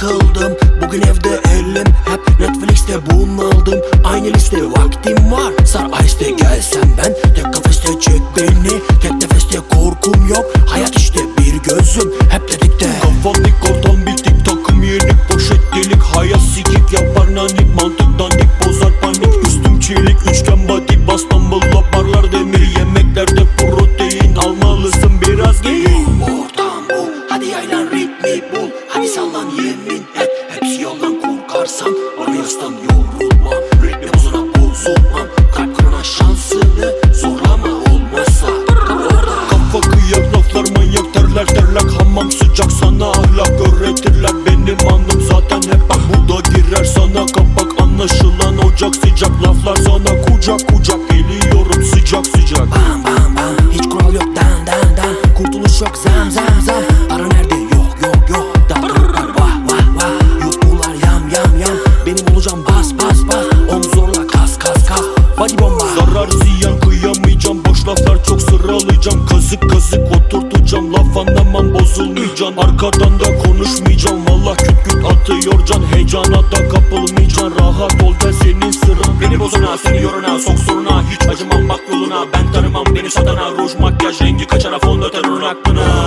takıldım. Bugün evde elim hep Netflix'te bunaldım. Aynı liste vaktim var. Sar Ice'de gelsem ben. Tek kafeste çek beni. Tek nefeste korkum yok. Hayat işte bir gözüm. Hep dedikte. Kafa dik ortam bitik takım yenik poşet delik. Hayat sikik yapar nanik. Mantık dandik bozar panik. Üstüm çelik üçgen body İstanbul'da barlar demir. Yemeklerde protein almalısın biraz geyin Ortam bu Hadi yaylan ritmi bul. Hadi sallan yemin korkarsan Anayastan yorulma Ritmi bozuna bozulmam Kalp kırana şansını Zorlama olmazsa Kafa kıyak laflar manyak terler terlak Hamam sıcak sana ahlak öğretirler. Benim anım zaten hep bak bu da girer sana. Kapak Anlaşılan ocak sıcak laflar sana kucak kucak. Geliyorum sıcak sıcak. bam bam Body bomba. Zarar ziyan kıyamayacağım. Boş laflar çok sıralayacağım. Kazık kazık oturtacağım. Laf anlamam bozulmayacağım Arkadan da konuşmayacağım. Valla küt küt atıyor can. Heyecana da kapılmayacaksın. Rahat ol da senin sıran. Beni bozuna seni yoruna Sok soruna. Hiç acımam bak yoluna Ben tanımam. Beni satana Ruj makyaj rengi kaçar fondöten aklına